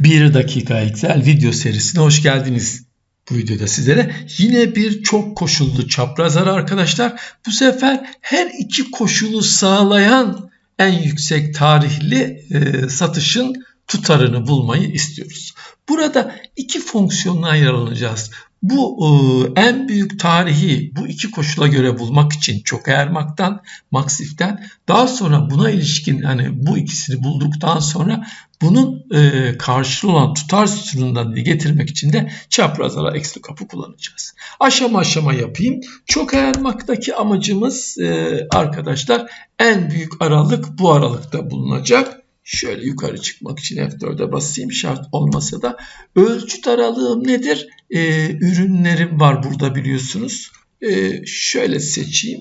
1 dakika Excel video serisine hoş geldiniz. Bu videoda sizlere yine bir çok koşullu çapraz ara arkadaşlar. Bu sefer her iki koşulu sağlayan en yüksek tarihli e, satışın tutarını bulmayı istiyoruz. Burada iki fonksiyonla yararlanacağız. Bu e, en büyük tarihi bu iki koşula göre bulmak için çok eğermaktan, maksiften daha sonra buna ilişkin hani bu ikisini bulduktan sonra bunun e, karşılığı olan tutar sütunundan getirmek için de çapraz ara eksi kapı kullanacağız. Aşama aşama yapayım. Çok eğermaktaki amacımız e, arkadaşlar en büyük aralık bu aralıkta bulunacak. Şöyle yukarı çıkmak için F4'e basayım şart olmasa da. Ölçüt aralığım nedir? Ee, ürünlerim var burada biliyorsunuz. Ee, şöyle seçeyim.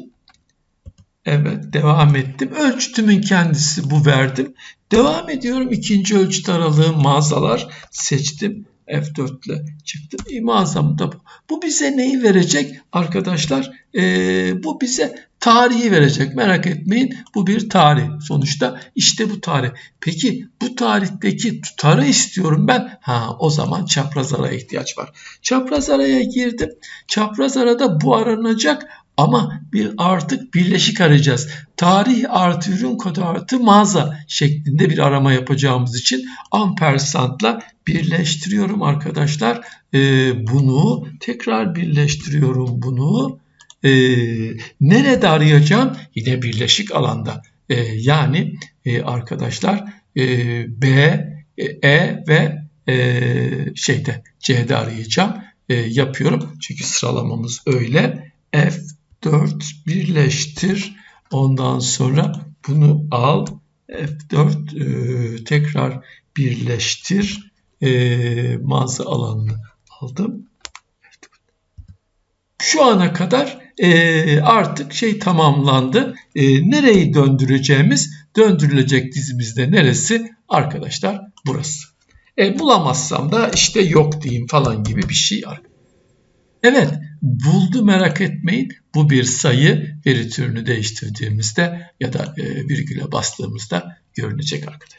Evet devam ettim. Ölçütümün kendisi bu verdim. Devam ediyorum. İkinci ölçüt aralığım mağazalar seçtim. F4 ile çıktım. E, mağazamda bu. Bu bize neyi verecek arkadaşlar? E, bu bize tarihi verecek. Merak etmeyin bu bir tarih. Sonuçta işte bu tarih. Peki bu tarihteki tutarı istiyorum ben. Ha o zaman çapraz araya ihtiyaç var. Çapraz araya girdim. Çapraz arada bu aranacak ama bir artık birleşik arayacağız. Tarih artı ürün kodu artı mağaza şeklinde bir arama yapacağımız için ampersandla birleştiriyorum arkadaşlar. Ee, bunu tekrar birleştiriyorum bunu. Ee, nerede arayacağım? Yine birleşik alanda. Ee, yani e, arkadaşlar e, B, e, e ve e, şeyde C'de arayacağım. E, yapıyorum. Çünkü sıralamamız öyle. F 4 birleştir. Ondan sonra bunu al. F4 e, tekrar birleştir. E, mağaza alanını aldım. Şu ana kadar e, artık şey tamamlandı. E, nereyi döndüreceğimiz döndürülecek dizimizde neresi? Arkadaşlar burası. E, bulamazsam da işte yok diyeyim falan gibi bir şey. Evet buldu merak etmeyin. Bu bir sayı veri türünü değiştirdiğimizde ya da e, virgüle bastığımızda görünecek arkadaşlar.